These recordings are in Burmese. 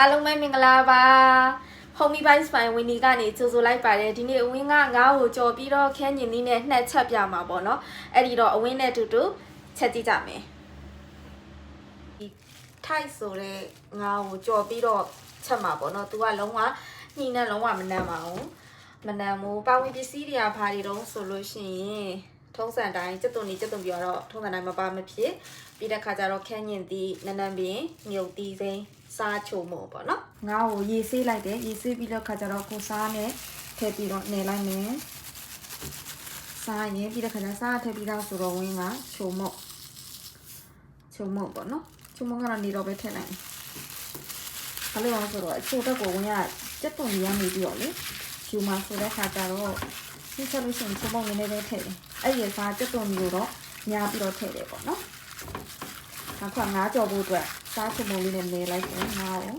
အားလုံးပဲမင်္ဂလာပါဖုန်မီပိုင်းစပိုင်ဝင်းဒီကနေကြိုဆိုလိုက်ပါတယ်ဒီနေ့အဝင်းကငါ့ကိုကြော်ပြီးတော့ခန်းညင်လေးနဲ့နှက်ချက်ပြမှာပေါ့နော်အဲ့ဒီတော့အဝင်းနဲ့အတူတူချက်ကြည့်ကြမယ်ဒီထိုက်ဆိုတဲ့ငါ့ကိုကြော်ပြီးတော့ချက်မှာပေါ့နော်သူကလုံးဝညှိနဲ့လုံးဝမနှမ်းပါဘူးမနှမ်းဘူးပါဝင်ပစ္စည်းတွေကဘာတွေတုံးဆိုလို့ရှိရင်ထုံးစံတိုင်းစက်သွန်နေစက်သွန်ပြောတော့ထုံးစံတိုင်းမပါမဖြစ် ပြီးတဲ့ခါကျတော့ခန်းညင်သည့်နန်းနန်းပင်မြုပ်သီးစိမ်းစားချုံမို့ပေါ့နော်ငါ့ကိုရေဆေးလိုက်တယ်ရေဆေးပြီးတော့ခါကျတော့ကိုစားနဲ့ထည့်ပြီးတော့နေလိုက်မယ်စားရင်ပြီးတဲ့ခါကျစားထည့်ပြီးတော့ဆိုတော့ဝင်းကချုံမို့ချုံမို့ပေါ့နော်ချုံမို့ကတော့နေတော့ပဲထည့်လိုက်ဘာလို့လဲဆိုတော့အချို့ဘက်ကိုဝင်းကစက်သွန်ကြီးရနေပြီးတော့လေယူမှာဆိုတဲ့ခါကျတော့ဒီချက်လို့ရှိရင်ချုံမို့နည်းနည်းလေးထည့်တယ်အဲ့ဒီစားစက်သွန်ကြီးကိုတော့ညာပြီးတော့ထည့်တယ်ပေါ့နော် နောက်ခါငါးကြော်ဖို့အတွက်စားချုံမုံလေးနဲ့နေလိုက်တယ်ငါ့ကို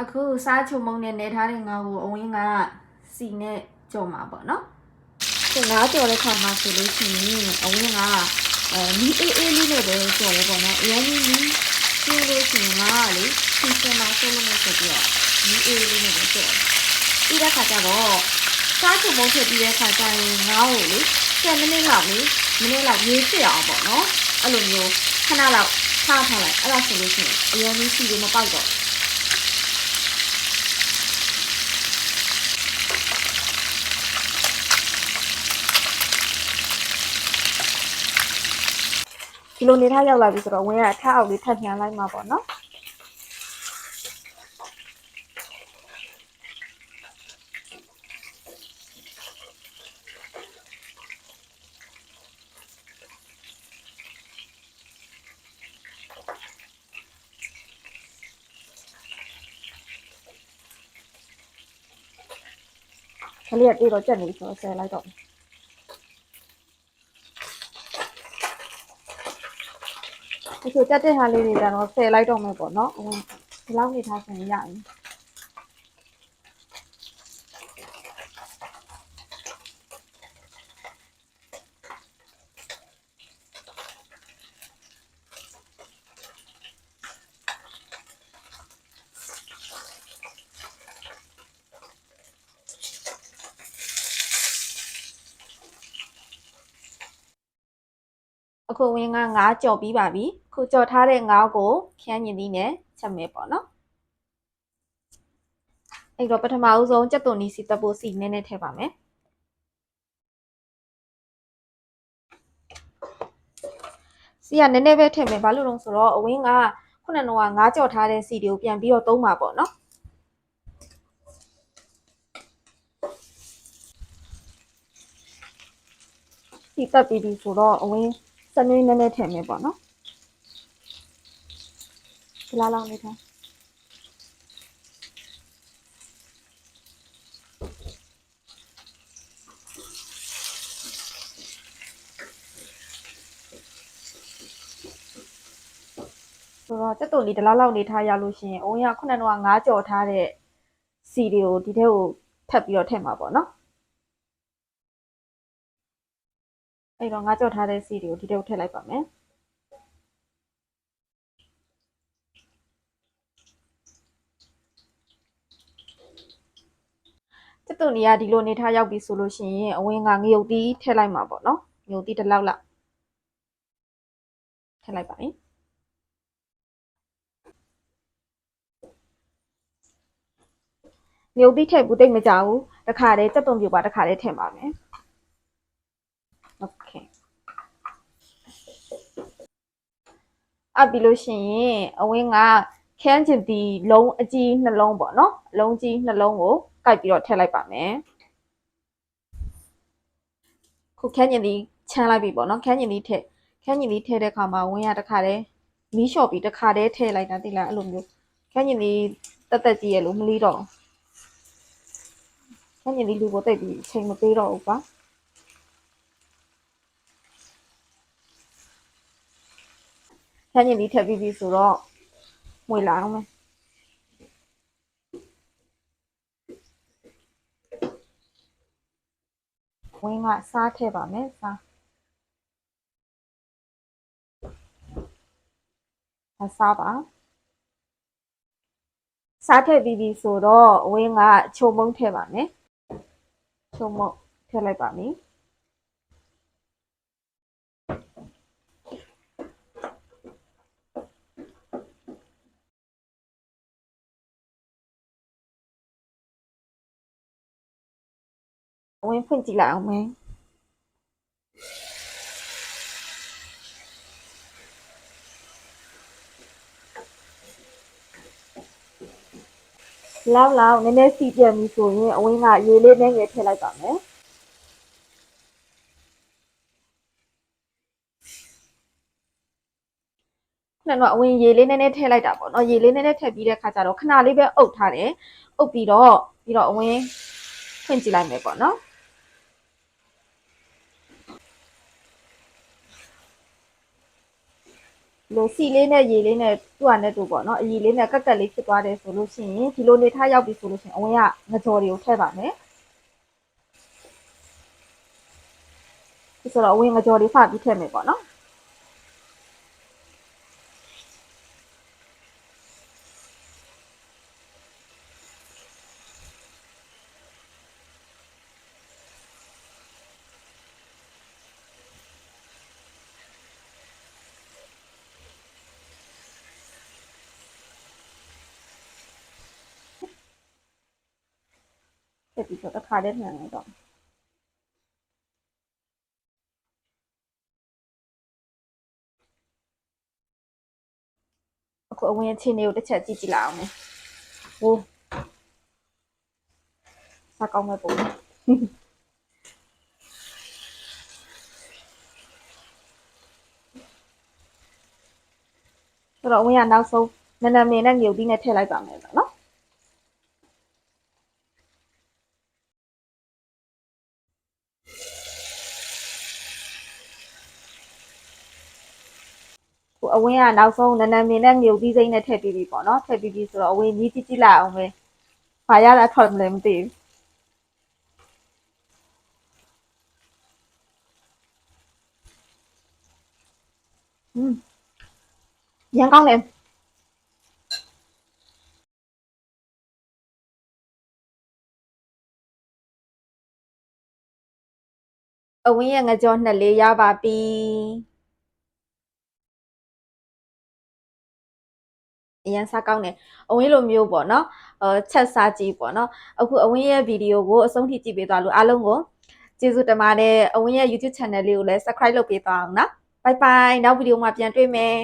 အခုစားချုံမုံနဲ့နေထားတဲ့ငါ့ကိုအဝင်းကစီနဲ့ကြော်မှာပေါ့နော်ဒီငါးကြော်တဲ့ခါမှာဆိုလို့ရှိရင်အဝင်းကအဲမီအေးအေးလေးနဲ့ပဲကြော်လဲပေါ့နော်အရင်ကြီးမီကျိုးလို့ရှိရင်ငါကလေစီစင်မှာဆိုလို့မျိုးဆိုပြီးတော့မီအေးလေးနဲ့ပဲကြော်တယ်ပြီးတဲ့ခါကျတော့ စားချုံမုံဖြစ်ပြီးတဲ့ခါကျရင်ငါ့ကိုလေ10မိနစ်လောက်လေမိနစ်လောက်ရေးဖြစ်အောင်ပေါ့နော်အဲ့လိုမျိုးခဏလောက်ထားထားလိုက်အဲ့ဒါဆိုလို့ရှိရင်အရင်ကြီးစီကိုမပေါက်တော့ဒီလိုနေထားရောက်လာပြီဆိုတော့ဝင်းကထအောက်လေးထပ်ပြန်လိုက်မှာပေါ့နော် ခလေးကတေးတော့ကြက်နေဆိုတော့ဆယ်လိုက်တော့မယ်ဒီဆိုကြက်တဲ့ဟာလေးတွေကတော့ဆယ်လိုက်တော့မယ်ပေါ့နော်ဟိုဒီလောက်နေထားဆိုရင်ရရင် အခုဝင်းကငါးကြော်ပြီးပါပြီခုကြော်ထားတဲ့ငါးကိုခန်းညင်သီးနဲ့ချက်မယ်ပေါ့နော်အဲ့တော့ပထမဦးဆုံးကြက်သွန်နီစီတက်ဖို့စီနည်းနည်းထည့်ပါမယ်စီကနည်းနည်းပဲထည့်မယ်ဘာလို့လဲဆိုတော့အဝင်းကခုနကတော့ငါးကြော်ထားတဲ့စီတွေကိုပြန်ပြီးတော့သုံးပါပေါ့နော်စီတက်ပြီးပြီဆိုတော့အဝင်း စနွေးနည်းနည်းထည့်မယ်ပေါ့နော်ဒီလားလောက်လေးထားဆိုတော့တက်တုံလေးဒီလားလောက်နေထားရလို့ရှိရင်အဝင်းကခုနကတော့ငါးကြော်ထားတဲ့စီတွေကိုဒီထဲကိုထပ်ပြီးတော့ထည့်မှာပေါ့နော် အဲ့တော့ငါကြောက်ထားတဲ့စီတွေကိုဒီထဲကိုထည့်လိုက်ပါမယ်ကျက်တုန်ကြီးကဒီလိုနေထားရောက်ပြီဆိုလို့ရှိရင်အဝင်းကငရုတ်တီးထည့်လိုက်မှာပေါ့နော်ငရုတ်တီးတစ်လောက်လောက်ထည့်လိုက်ပါမယ်ငရုတ်တီးထည့်ဘူးတိတ်မကြဘူးတခါတည်းကျက်တုန်ပြပါတခါတည်းထည့်ပါမယ် Okay အပ်ပြီးလို့ရှိရင်အဝင်းကခန်းချင်ဒီလုံးအကြီးနှလုံးပေါ့နော်အလုံးကြီးနှလုံးကိုကိုက်ပြီးတော့ထည့်လိုက်ပါမယ်ခုခန်းချင်ဒီချမ်းလိုက်ပြီပေါ့နော်ခန်းချင်ဒီထည့်ခန်းချင်ဒီထည့်တဲ့ခါမှာဝင်းရတစ်ခါတည်းမီးလျှော့ပြီးတစ်ခါတည်းထည့်လိုက်တာတိလားအဲ့လိုမျိုးခန်းချင်ဒီတက်တက်ကြီးရဲ့လို့မလီတော့ခန်းချင်ဒီလူကိုတိတ်ပြီးအချိန်မပေးတော့ဘူးကွာ ဆန်းကျင်လေးထပ်ပြီးပြီဆိုတော့မွေလာအောင်မယ်ဝင်းကစားထည့်ပါမယ်စားအစားပါစားထည့်ပြီးပြီဆိုတော့ဝင်းကချုံမုံထည့်ပါမယ်ချုံမုံထည့်လိုက်ပါမယ် အဝင်းဖွင့်ကြည့်လိုက်အောင်မယ်လောက်လောက်နည်းနည်းစီပြန်ပြီဆိုရင်အဝင်းကရေလေးနဲ့ငယ်ထည့်လိုက်ပါမယ်ခဏတော့အဝင်ရေလေးနည်းနည်းထည့်လိုက်တာပေါ့နော်ရေလေးနည်းနည်းထည့်ပြီးတဲ့ခါကျတော့ခဏလေးပဲအုပ်ထားတယ်အုပ်ပြီးတော့ပြီးတော့အဝင်ဖွင့်ကြည့်လိုက်မယ်ပေါ့နော် လိုစီလေးနဲ့ရေလေးနဲ့သူ့ဟာနဲ့တူပေါ့နော်အရေလေးနဲ့ကက်ကက်လေးဖြစ်သွားတယ်ဆိုလို့ရှိရင်ဒီလိုနေထားရောက်ပြီဆိုလို့ရှိရင်အဝင်ကငကြော်တွေကိုထည့်ပါမယ်ဒီဆိုတော့အဝင်ငကြော်လေးဖပြီးထည့်မယ်ပေါ့နော် ဆက်ပြီးတော့တစ်ခါတည်းနှံလိုက်တော့အခုအဝင်အခြေအနေကိုတစ်ချက်ကြည့်ကြည့်လိုက်အောင်မယ်ဟိုးစားကောင်းမဲ့ပုံ အဝင်ကနောက်ဆုံးနနမင်းနဲ့ငြုပ်ပြီးနဲ့ထည့်လိုက်ပါမယ်ပေါ့နော်ဟိုအဝင်းကနောက်ဆုံးနနမင်းနဲ့မြုပ်ပြီးစိမ့်နဲ့ထည့်ပြီးပြီပေါ့နော်ထည့်ပြီးပြီဆိုတော့အဝင်းကြီးကြည့်ကြည့်လိုက်အောင်ပဲဘာရတာထွက်မလဲမသိဘူးอืมရန်ကောင်းတယ်အဝင်းရဲ့ငကြောနှစ်လေးရပါပြီ အရင်စားကောင်းတယ်အဝင်းလိုမျိုးပေါ့နော်အဲချက်စားကြည့်ပေါ့နော်အခုအဝင်းရဲ့ဗီဒီယိုကိုအဆုံးထိကြည့်ပေးသွားလို့အားလုံးကိုကျေးဇူးတင်ပါတယ်အဝင်းရဲ့ YouTube channel လေးကိုလည်း subscribe လုပ်ပေးသွားအောင်နော် bye bye နောက်ဗီဒီယိုမှာပြန်တွေ့မယ်